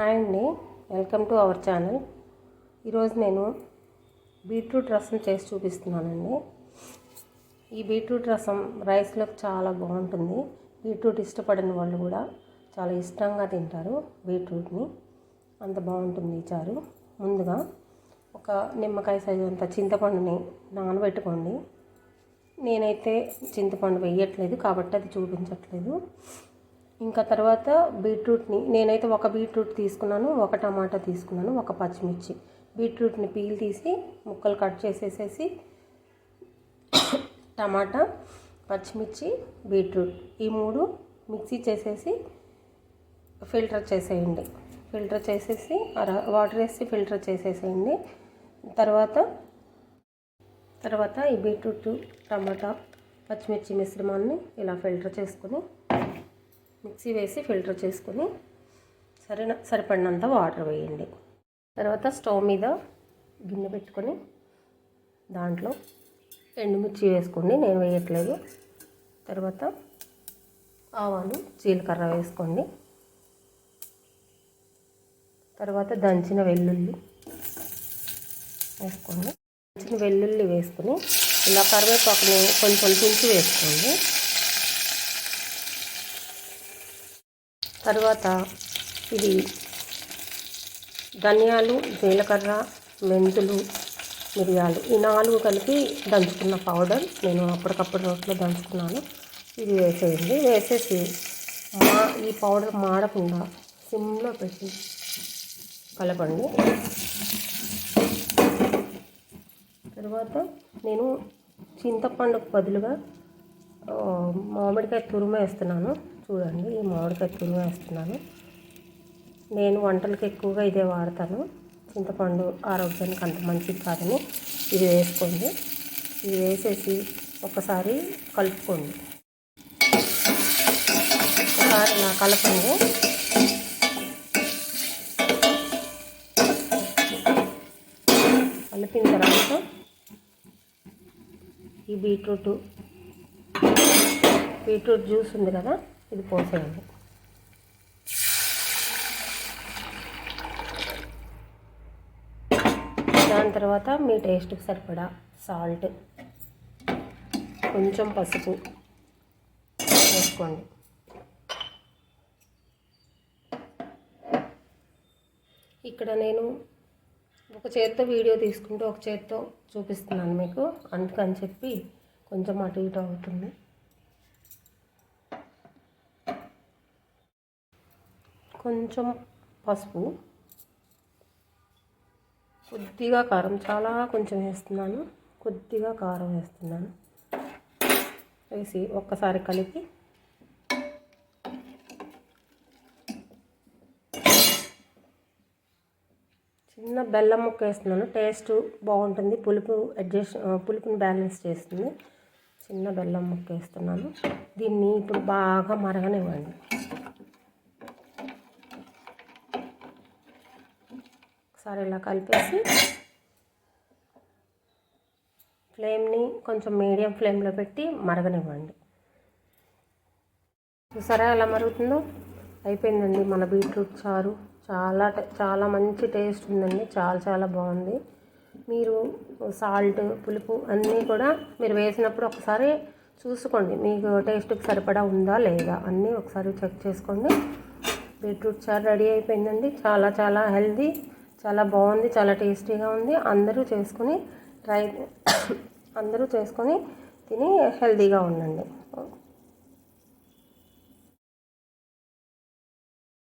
Hi అండి. Welcome to our channel. ఈరోజు నేను బీట్రూట్ రసం చేసి చూపిస్తున్నానండి. ఈ బీట్రూట్ రసం రైస్లోకి చాలా బాగుంటుంది. బీట్రూట్ ఇష్టపడిన వాళ్ళు కూడా చాలా ఇష్టంగా తింటారు బీట్రూట్ని. అంత బాగుంటుంది చారు. ముందుగా ఒక నిమ్మకాయ సైజు అంత చింతపండుని నానబెట్టుకోండి. నేనైతే చింతపండు వేయట్లేదు కాబట్టి అది చూపించట్లేదు. ఇంకా తర్వాత బీట్రూట్ని నేనైతే ఒక బీట్రూట్ తీసుకున్నాను ఒక టమాటా తీసుకున్నాను ఒక పచ్చిమిర్చి. బీట్రూట్ని పీల్ తీసి ముక్కలు కట్ చేసేసేసి టమాటా పచ్చిమిర్చి బీట్రూట్ ఈ మూడు మిక్సీ చేసేసి ఫిల్టర్ చేసేయండి. ఫిల్టర్ చేసేసి వాటర్ వేసి ఫిల్టర్ చేసేసేయండి. తర్వాత తర్వాత ఈ బీట్రూట్ టమాటా పచ్చిమిర్చి మిశ్రమాన్ని ఇలా ఫిల్టర్ చేసుకొని మిక్సీ వేసి ఫిల్టర్ చేసుకొని సరైన సరిపడినంత వాటర్ వేయండి. తర్వాత స్టవ్ మీద గిన్నె పెట్టుకొని దాంట్లో ఎండుమిర్చి వేసుకోండి. నేను వేయట్లేదు. తర్వాత ఆవాలు జీలకర్ర వేసుకోండి. తర్వాత దంచిన వెల్లుల్లి వేసుకోండి. దంచిన వెల్లుల్లి వేసుకొని ఇలా కరివేపాకుని కొంచెం తుంచి వేసుకోండి. తర్వాత ఇది ధనియాలు జీలకర్ర మెంతులు మిరియాలు ఈ నాలుగు కలిపి దంచుకున్న పౌడర్ నేను అప్పటికప్పుడు రోట్లో దంచుకున్నాను ఇది వేసేయండి. వేసేసి మా ఈ పౌడర్ మాడకుండా సిమ్లో పెట్టి కలపండి. తర్వాత నేను చింతపండుకు బదులుగా మామిడికాయ తురుమ వేస్తున్నాను. చూడండి ఈ మామిడికాయ తురుము వేస్తున్నాను. నేను వంటలకు ఎక్కువగా ఇదే వాడతాను. చింతపండు ఆరోగ్యానికి అంత మంచిది కాదని ఇది వేసుకోండి. ఇది వేసేసి ఒకసారి కలుపుకోండి. ఒకసారి నా కలపండి. కలిపిన తర్వాత ఈ బీట్రూట్ బీట్రూట్ జ్యూస్ ఉంది కదా ఇది పోసేయండి. దాని తర్వాత మీ టేస్ట్కి సరిపడా సాల్ట్. కొంచెం పసుపు వేసుకోండి. ఇక్కడ నేను ఒక చేత్తో వీడియో తీసుకుంటూ ఒక చేత్తో చూపిస్తున్నాను మీకు. అందుకని చెప్పి కొంచెం అటు ఇటు అవుతుంది. కొంచెం పసుపు. కొద్దిగా కారం చాలా కొంచెం వేస్తున్నాను. కొద్దిగా కారం వేస్తున్నాను. వేసి ఒక్కసారి కలిపి చిన్న బెల్లం ముక్క వేస్తున్నాను. టేస్ట్ బాగుంటుంది. పులుపు అడ్జస్ట్ పులుపుని బ్యాలెన్స్ చేస్తుంది. చిన్న బెల్లం ముక్క వేస్తున్నాను. దీన్ని ఇప్పుడు బాగా మరగనివ్వండి. ఒకసారి ఇలా కలిపేసి ఫ్లేమ్ని కొంచెం మీడియం ఫ్లేమ్లో పెట్టి మరగనివ్వండి. చూసారా ఎలా మరుగుతుందో? అయిపోయిందండి మన బీట్రూట్ చారు. చాలా చాలా మంచి టేస్ట్ ఉందండి. చాలా చాలా బాగుంది. మీరు సాల్ట్ పులుపు అన్నీ కూడా మీరు వేసినప్పుడు ఒకసారి చూసుకోండి. మీకు టేస్ట్కి సరిపడా ఉందా లేదా అన్నీ ఒకసారి చెక్ చేసుకోండి. బీట్రూట్ చారు రెడీ అయిపోయిందండి. చాలా చాలా హెల్దీ చాలా బాగుంది చాలా టేస్టీగా ఉంది. అందరూ చేసుకొని ట్రై అందరూ చేసుకొని తిని హెల్తీగా ఉండండి.